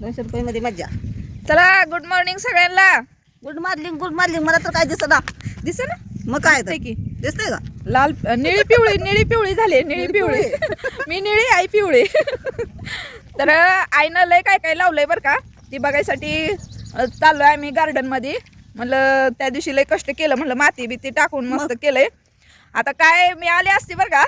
दोनशे रुपये मध्ये मज्जा. चला गुड मॉर्निंग सगळ्यांना. गुड मॉर्निंग गुड मॉर्निंग मला तर काय दिसत ना दिसे ना? मग काय तर. की. दिसतंय का? लाल निळी पिवळी निळी पिवळी झाली निळी पिवळी. मी निळी आई पिवळी. तर आईनं लय काय काय लावलंय बरं का? ती बघायसाठी अ, चाललोय आम्ही गार्डनमध्ये म्हणलं त्या दिवशी लय कष्ट केलं. म्हणलं माती बिती टाकून मस्त केलंय. आता काय मी आले असते बरं का?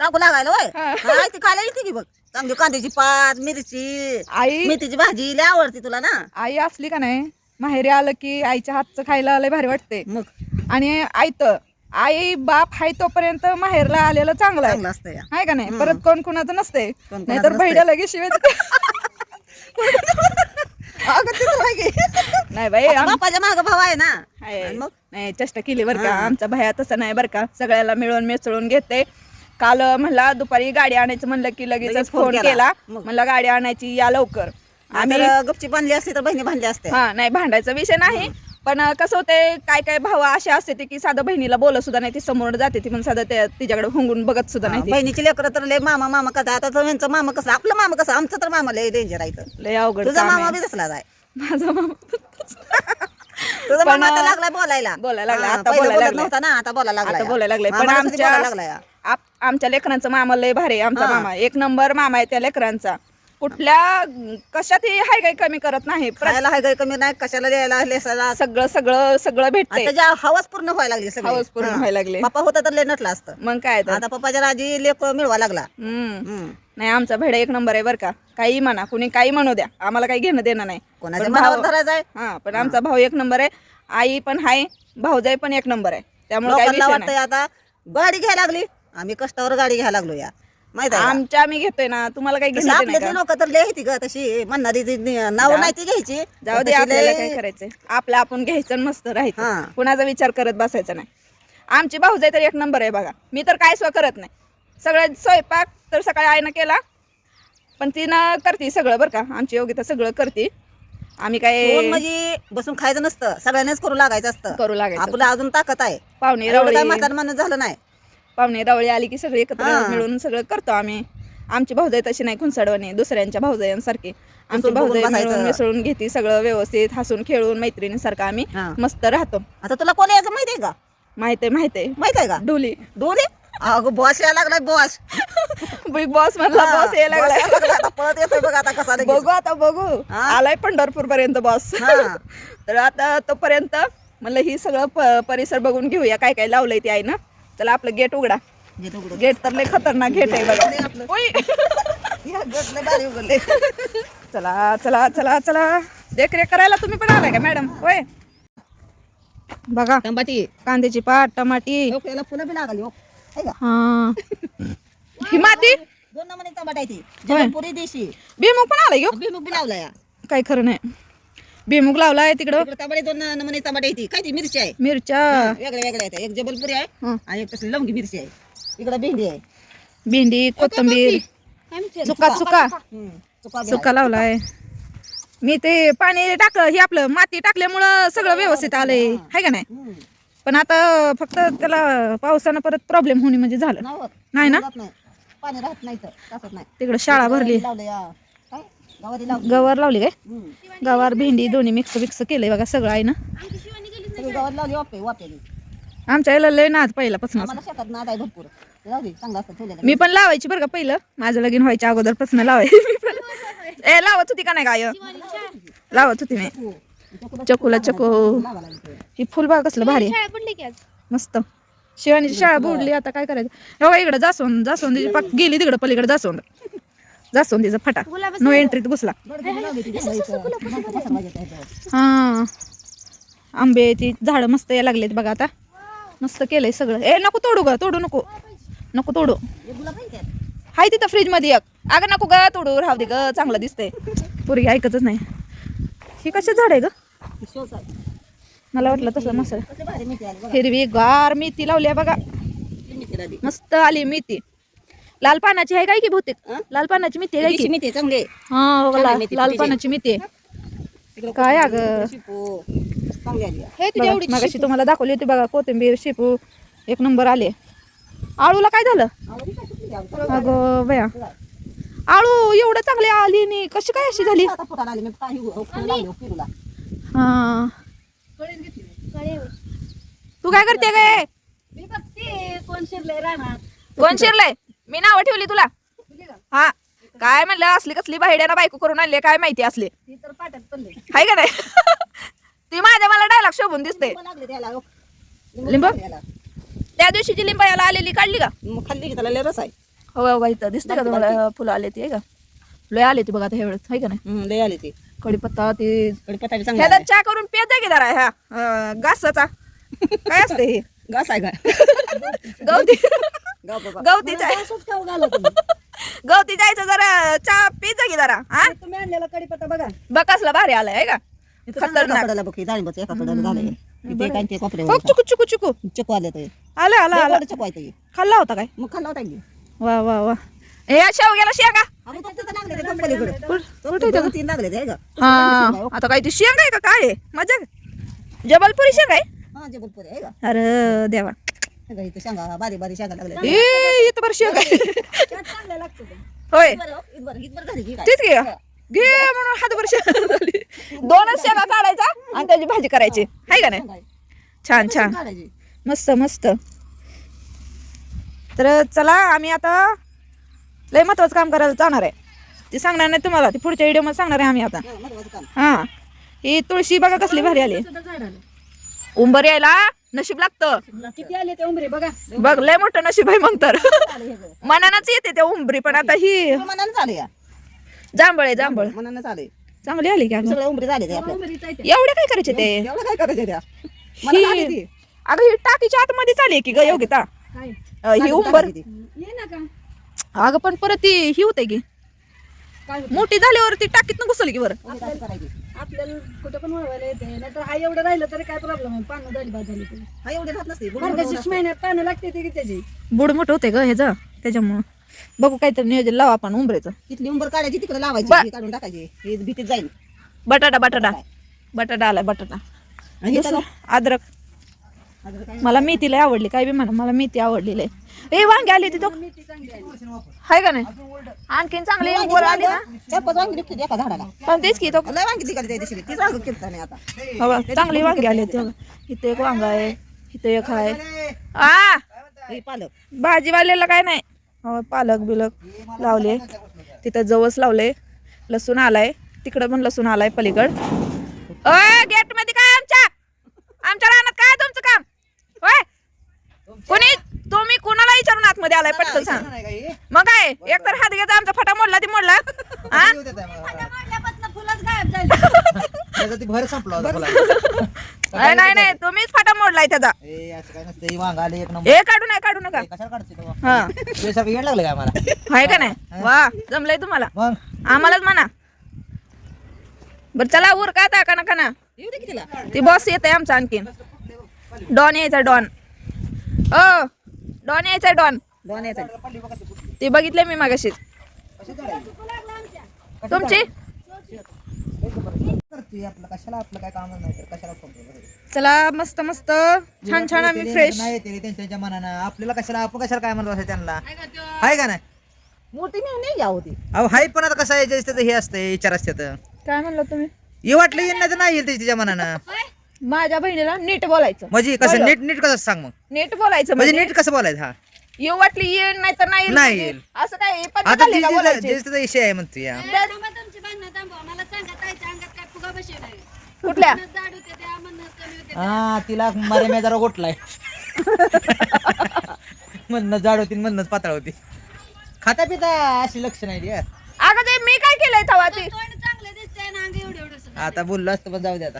टाकू लागायला होय? हा. हा ती खायला येते की बघ चांगली कांद्याची पात मिरची आई. मेथीची भाजी लय आवडते तुला ना? आई असली का नाही माहेरी आलं की आईच्या हातचं खायला लय भारी वाटते. मग? आणि आईत आई बाप हाय तोपर्यंत माहेरला आलेलं चांगलं आहे. असतं या. आहे का नाही. परत कोण कुणाचं नसते कोण नाहीतर कुणाचं बहिड्या लगेच शिवाय अगं तर की. नाही बाई आम- बापाच्या माग भाव आहे ना. आणि मग? नाही चेष्टा केली बरं का? हा. आमचा भया तसं नाही बरं का? सगळ्याला मिळून मिसळून घेते. काल म्हणला दुपारी गाडी आणायचं म्हणलं की लगेच लगेच फोन फोन केला. केला मग. म्हणलं गाडी आणायची या लवकर आम्ही आम्ही गपची बांधली असते तर बहिणी बांधली असते हा नाही भांडायचा विषय नाही पण कसं होते काय काय भाव असे असते ते की साधं बहिणीला बोलत सुद्धा नाही ती समोर जाते ती पण साधं त्या तिच्याकडे हुंगून बघत सुद्धा नाही ती. बहिणीची लेकरं तर लय मामा मामा कसं आता तर यांचं मामा कसं आपलं मामा कसं आमचं तर मामा लय डेंजर आहे इथं. लय अवघड तुझा काम मामा आहे. बी तसलाच आहे माझा मामा तुझा पण, मामा आता लागलाय बोलायला. बोलायला लागला, हा, आता पहिलं बोलायला बोलत लागलाय. नव्हता ना आता बोलायला लागलाय. आता बोलायला लागलाय. पण मामाला सुद्धा बोलायला आमच्या लागलाय. आप- आमच्या लेकरांचा मामा लय भारी आहे, आमचा हा. मामा. एक नंबर मामा आहे त्या लेकरांचा. कुठल्या कशातही हाय काही कमी करत नाही. प्र- खायला हाय गाय कमी नाही कशाला द्यायला लेसाला सगळं सगळं सगळं भेटते त्याच्या हवाच पूर्ण व्हायला लागली सगळी. हवस पूर्ण हा. व्हायला लागले. पप्पा होता तर लय नटला असतं. मग काय तर. आता पप्पाच्या राजी लेक मिळवा लागला. हम्म. हम्म. नाही आमचा भेडा एक नंबर आहे बरं का. काही म्हणा कुणी काही म्हणू द्या. आम्हाला काही घेणं देणं नाही. कोणाच्या पण मनावर भाव- धरायचा आहे? हा पण आमचा भाऊ एक नंबर आहे. आई पण आहे भाऊजाई पण एक नंबर आहे. त्यामुळे काही लोकांना विषय वाटतंय नाही. आता गाडी घ्यायला लागली. आम्ही कष्टावर गाडी घ्यायला लागलो या. माहीत आहे का? आमच्या आम्ही घेतोय ना तुम्हाला काही तशी घेणं देणं आपल्यातली का? लोक तर लय ती ग तशी म्हणणारी नाव नाही ती घ्यायची. जाऊ दे तशी आपल्याला लय- काय करायचंय? आपलं आपण घ्यायचं आणि मस्त राहायचं. हा. कुणाचा विचार करत बसायचा नाही. आमची भाऊजाई तर एक नंबर आहे बघा. मी तर काय स्व करत नाही. सगळं स्वयंपाक तर सकाळी आईनं केला. पण तिनं करते सगळं बरं का. आमची योगिता सगळं करते. आम्ही काय म्हणजे बसून खायचं नसतं. सगळ्यांनाच करू लागायचं असतं. करू लागायचं. आपलं अजून ताकद आहे. पाहुणे रावळी म्हातार झालं नाही. पाहुणे रावळी आली की सगळे एकत्र. मिळून सगळं करतो आम्ही. आमची भाऊजाई तशी नाही खुंसाडवणी दुसऱ्यांच्या भाऊजायांसारखी आमची भाऊजाई. मिळून मिसळून घेते सगळं व्यवस्थित. हसून खेळून मैत्रिणीसारखं आम्ही. मस्त राहतो. आता तुला कोण यायचं माहिती आहे का? माहीत आहे माहीत आहे माहीत आहे का? डोली. दोन्ही अगं बॉस यायला लागलाय बॉस बिग बॉस मधला बॉस यायला लागलाय. पळत येतोय बघ आता कसा. बघू आता बघू. हा? आलाय पंढरपूर पर्यंत बॉस हा. तर आता तोपर्यंत म्हणलं ही सगळं परिसर बघून घेऊया काय काय लावलंय ते आहे ना चला आपलं गेट उघडा. गेट तर लय खतरनाक गेट आहे बघा. चला चला चला चला. देखरेख करायला तुम्ही पण आलाय का मॅडम होय. बघा. टमाटी. कांद्याची पाट टमाटी. फुलं बी लागली हो है का? हा. ही माती दोन नमुने टमाटा आहे ती जबलपुरी देशी. बेमुग पण आलाय घेऊ बी काय खरं नाही. बेमुग लावलाय तिकडं. टमाटे दोन नमुने टमाटे आहे ती. काय ती? मिरची आहे. मिरच्या. वेगळ्या वेगळ्या आहेत. एक जबलपुरी आहे हं. आणि एक तसली लवंगी मिरची आहे. इकडे भेंडी आहे. भेंडी कोथिंबीर. चुका चुका हं. चुका लावलाय. मी ते पाणी टाक हे आपलं माती टाकल्यामुळं सगळं व्यवस्थित आलंय. हाय का नाही. हं. पण आता फक्त त्याला पावसानं परत प्रॉब्लेम होणे म्हणजे झालं. नाही ना? जात नाही. पाणी राहत नाही तर. टाकत नाही. तिकडं शाळा भरली. लावलं या काय? गवारी लावली. गवार लावली काय. गवार भेंडी दोन्ही मिक्स मिक्स केलंय बघा सगळं आहे ना? सगळी गवारी लावली वापे आमच्या याला लय नाद पहिल्यापासून. आम्हाला शेतात नाद आहे भरपूर. जाऊ दे चांगलं असतं ठेवलेलं मी पण लावायची बरं का पहिलं. माझं लगीन व्हायच्या अगोदरपासून लावायची मी पण. ए लावत होती का नाही गाय? लावत होती. मी. चकूला चकू. ही फुल बघा कसलं भारी आहे. मस्त. शिवानीची शाळा बुडली आता काय करायचं? हो इकडं जास्वंद जास्वंदीची पाक गेली तिकडं पलीकडे जास्वंद. जास्वंदीचा फटा. नो एंट्रीत घुसला. हा. आंबे ती झाडं मस्त यायला लागलेत बघा आता. मस्त केलंय सगळं. ए नको तोडू ग तोडू नको. नको तोडू. हाय तिथं फ्रीजमध्ये एक. अगं नको ग तोडू राहू दे ग चांगलं दिसतंय. पुरी ऐकतच नाही. ही कशा झाड आहे ग. मला वाटलं तसं बघा. हिरवी गार मेथी लावली आहे बघा. ही. मस्त आली मेथी. लाल पानाची आहे काय की बहुतेक? हं? लाल पानाची मेथी आहे काय की? चांगली. हा लाल. पानाची मेथी काय अगं? मगाशी तुम्हाला दाखवली होती बघा कोथिंबीर शेपू एक नंबर आले. आळूला काय झालं? अगं बया. आळू एवढं चांगली आली नाही. कशी काय अशी झाली? आता तू काय करते काय मी बघते कोण शिरलंय रानात. कोण शिरलंय? मी नावं ठेवली तुला. हा. काय म्हणलं असली कसली बाहेड्याना बायको करून आणली काय माहिती असली. ती तर पाट्यात पडले हाय का नाही? ती माझ्या मला डायलॉग शोभून दिसते. लागले त्याला हो. लिंब? त्या दिवशीची लिंबायाला आलेली काढली का? मग खाल्ली की त्याला लय रस आहे. हो हो इथं दिसते का तुम्हाला फुलं आले ती आहे का? लय आले ती बघा आता ह्यावेळेस आहे का नाही? हम्म, लय आली ती. ती कडीपत्ता चांगला ह्याचा चहा करून पित जा की जरा ह्या अं, घासाचा. काय असते हे? घास आहे का गवती. गाव बाबा. गवती मला चाय असंच खाऊ घाला तुम्ही. गवती जायचं जरा चहा पित जा की जरा हा? तुम्ही आणलेला कडीपत्ता बघा. बघ कसला भारी आलाय आहे का? खतरनाक. कपड्याला बघ डाळिंबाचं एका कपड्याला झालंय ते काय ते कपडे हो चुकू चुकू चुकू. चकू आले ते आलं आलं लय आलं. गोड चकू आहे ते. खाल्ला होता काय? मग खाल्ला होता की? वा वा वा. हे शेवग्याला शेंगा लागले. कुठं- तो कुठं इथं? दोन तीन लागले ते, है आता काय ती शेंग आहे का काय आहे? मजा जबलपुरी शेंग आहे जबलपूर आहे, का? अरे देवा. ए इथं बरं शेंग आहे. होय बरं, हो, झाली की काय? तीच घे घे म्हणून हातभर शेंगा झाली दोनच शेंगा काढायचा आणि त्याची भाजी करायची आहे का नाही. छान छान. मस्त मस्त तर चला आम्ही आता लय महत्वाचं काम करायला जाणार आहे. ते सांगणार नाही तुम्हाला ते पुढच्या व्हिडिओमध्ये सांगणार आहे आम्ही आता. हा. हा. ही तुळशी बघा कसली भारी आली. उंबर यायला नशीब लागतं. किती आले ते उमरे बघा. बघ लय मोठं नशीब आहे मग तर. हे. मनानच येते त्या उंबरी पण आता ही मनानं चाले या. जांभळ आहे जांभळ. मनानं चाले चांगली आली का? सगळे उमरे झाले ते आपल्या एवढे काय करायचे ते? एवढं काय करायचं त्या? ही ती. अगं ही टाकीच्या आतमध्ये चालली की ग योगिता? अं, ही उंबर. अगं पण परत ती ही होते की. मोठी झाल्यावर ती टाकीत घुसली की बरं. उभी काय करायची? आपल्याला कुठं पण वळवायला येते. नाहीतर हा एवढं राहिलं तरी काय प्रॉब्लेम आहे? पानं झाली बाद झाली. तरी हा एवढे राहत नसते. बुडबुड मार्गशीर्ष असते. महिन्यात पानं लागते ते की त्याची. बुड मोठं होते ग ह्याचं त्याच्यामुळं. बघू काहीतरी नियोजन लावा आपण उंबरेचं. तिथली उंबर काढायची तिकडे लावायची बा- ही काढून टाकायची. हे भीतीत जाईल बटाटा बटाटा. बटाटा आलाय बटाटा. आणि हे दुसरं अद्रक? मला मेथी लय आवडली काय बी म्हणा मला मेथी आवडली लय. ए वांगी आली तिथं. हाय का नाही? आणखीन चांगली वर आली ना. चार पाच वांगी निघते एका झाडाला. पण तेच की तो लय वांगी तिकडे त्या दिवशी तीच वांगी किरता नाही आता. बाबा चांगली वांगी आली ते. इथं एक वांग आहे इथं एक आहे. आ! हे पालक. भाजीवाल्याला काय नाही. हो, पालक बिलक लावले. तिथं जवस लावले. लसूण आलाय. तिकडं पण लसूण आलाय पलीकड. अय गेटमध्ये काय आमच्या? आमच्या रानात काय आहे तुमचं काम होय कोणी तुम्ही कुणाला विचारून आतमध्ये आलाय पटकन सांग. मग काय? एक तर हात घ्यायचा आमचा फटा मोडला ती मोडला. हा फुलच गायब झाली. ती भर संपला होता फुला. नाही नाही नाही तुम्हीच फाटा मोडलाय त्याचा. ए, असं काय नसतं, ही वांग आली एक नंबर. हे काढू नका काढू नका. ए, कशाला काढते तो? हा. तुझ्यासारखं येड लागलं काय मला आहे का नाही? वा जमलंय तुम्हाला. मग? आम्हालाच म्हणा. बर चला उर का आता का ना? ती बॉस येत आहे आमचा आणखीन. डॉन यायचा डॉन. ओ डॉन यायचा डॉन. दोन ती बघितले मी मागाशी. तुमची? करतोय आपलं कशाला आपलं काय काम नाही तर कशाला फोन करतो? चला मस्त मस्त. छान छान आम्ही फ्रेश त्यांच्या मनानं. आपल्याला कशाला आपण कशाला काय म्हणतो असं त्यांना? आहे का नाही? मूर्ती नेऊन नाही घ्या होती अहो हाय पण आता कसं आहे जे त्याचं हे असतंय विचार असतात काय म्हणलं तुम्ही? हे वाटलं येईल नाही तर नाही येईल त्याच्या तिच्या मनानं. माझ्या बहिणीला नीट बोलायचं. म्हणजे कसं. नीट नीट कसं सांग मग? नीट बोलायचं म्हणजे म्हणजे नीट कसं बोलायचं हा? येऊ वाटली येईल नाही तर नाही येईल नाही म्हणजे. येईल. असं काय पद्धत आता आली का जे बोलायची? त्याचा विषय आहे म्हणतो या. कुठल्या? हा तिला मारे मी जरा गोठलाय. म्हणणं जाड होती म्हणणंच पातळ होती. खाता पिता अशी लक्ष नाही रे अगं ते मी काय केलंय तवा ती? तोंड चांगलं दिसतंय ना अंग एवढं एवढं आता बोललो असतं पण जाऊ दे आता.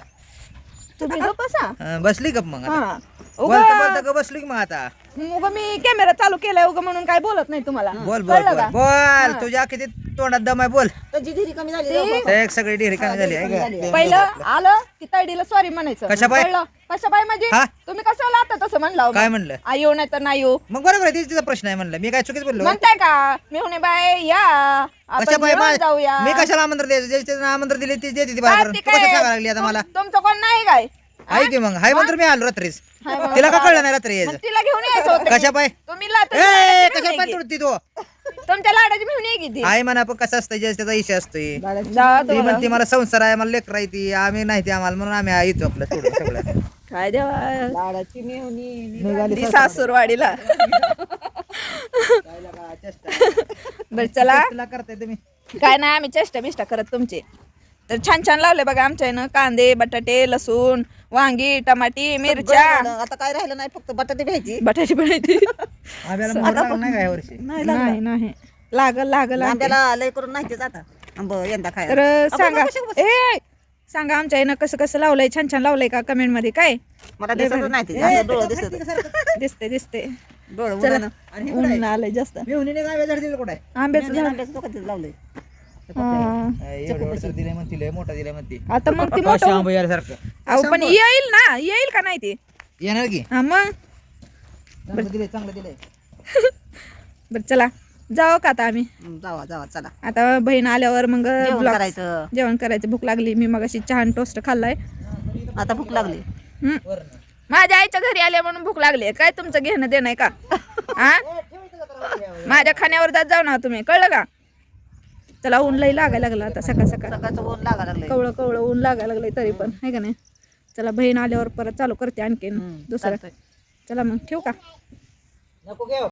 तुम्ही गप्प बसा हा, बसली गप मग आता? हा. बोलता उगा! बोलता का बसली की मग आता. उगा मी कॅमेरा चालू केलाय उगा म्हणून काय बोलत नाही तुम्हाला. बोल बोल बोल? बोल तुझ्या किती तोंडात दम आहे बोल. धीरी कमी झाली ती- त्या एक सगळी डिहरी कमी झाली आहे का? पहिलं आलं की तायडीला सॉरी म्हणायचं. कशाबाई? कळलं? कशाबाई म्हणजे? हा? तुम्ही कशाला आता तसं म्हणलं काय म्हणलं? आई येऊ नाही तर नाही येऊ मग बरोबर आहे तिचा प्रश्न आहे म्हणलं. मी काय चुकीच बोललो? म्हणताय का? मेहुणे बाय या. आपण कशा बाई? जेवण जाऊया. मी कशाला आमंत्रण द्यायचं ज्याचे आमंत्रण दिले ते देते ती बाहेर ते तू कसं काय? सांगायला लागली आता मला? तुमचं कोण नाही काय? हाय की मग. हाय म्हणतो मी आलो रात्रीच. तिला का कळलं नाही रात्री यायचं? तिला घेऊन यायचं होतं कशा पाय? तुम्ही ए कशा पाय तुडती तो. तुमच्या लाडाची ये आई म्हणा पण कसं असतं ज्याचा त्याचा इशा असतोय. जा ती तुम्हाला. म्हणते मला संसार आहे मला लेकर आहे ती. आम्ही नाही ती आम्हाला म्हणून आम्ही येतो आपलं सोडून सगळं. काय देवा. लाडाची निघाली ती सासूरवाडीला. बर चला. करताय तुम्ही. काय नाही आम्ही चेष्टा बिष्टा करत तुमचे. तर छान छान लावले बघा आमच्या इनं कांदे बटाटे लसूण वांगी टमाटी मिरच्या. आता काय राहिलं नाही फक्त बटाटे घ्यायची. बटाटे बनायची मोहर लागला नाही का या वर्षी. नाही नाही लागल लागल आणखी. आंब्याला लय करून नाही तेच आता आंब यंदा खायला. तर आपण सांगा. बसू? ए सांगा आमच्या इनं कसं कसं लावलंय? छान छान लावलंय का कमेंटमध्ये? काय? मला दिसत नाही ते. असं डोळं दिसत. दिसते दिसते डोळं चला उन्हानं. ऊन आलंय जास्त. मेहुणीने काय झाड दिलं कुठे आंब्याचं झाड. आंब्याचं लावलंय. दिलंय म्हणते लय मोठा दिलाय म्हणते. आता मग ती अशी मोठं आंबा यासारखं अहो पण येईल ना येईल का नाही ते? येणार की? हा मग. चांगलं दिलंय चांगलं दिलंय. बरं चला. जाऊ का आता आम्ही? हं, जावा जावा चला. आता बहीण आल्यावर मग जेवण vlog- करायचं. जेवण करायचं. भूक लागली. मी मग अशी छान टोस्ट खाल्लाय. आता भूक लागली. हम्म. माझ्या आईच्या घरी आले म्हणून भूक लागली. काय तुमचं घेणं देणं आहे का? हा? माझ्या खाण्यावर जात जाऊ ना तुम्ही. कळलं का? चला ऊन लई लागायला लागलं आता सकाळ सकाळ. सकाळचं ऊन लागा लागलंय. कवळं कवळं ऊन लागायला लागलंय तरी पण आहे का नाही? चला बहीण आल्यावर परत चालू करते आणखीन दुसरं. चला मग ठेवू का? नको घेऊ.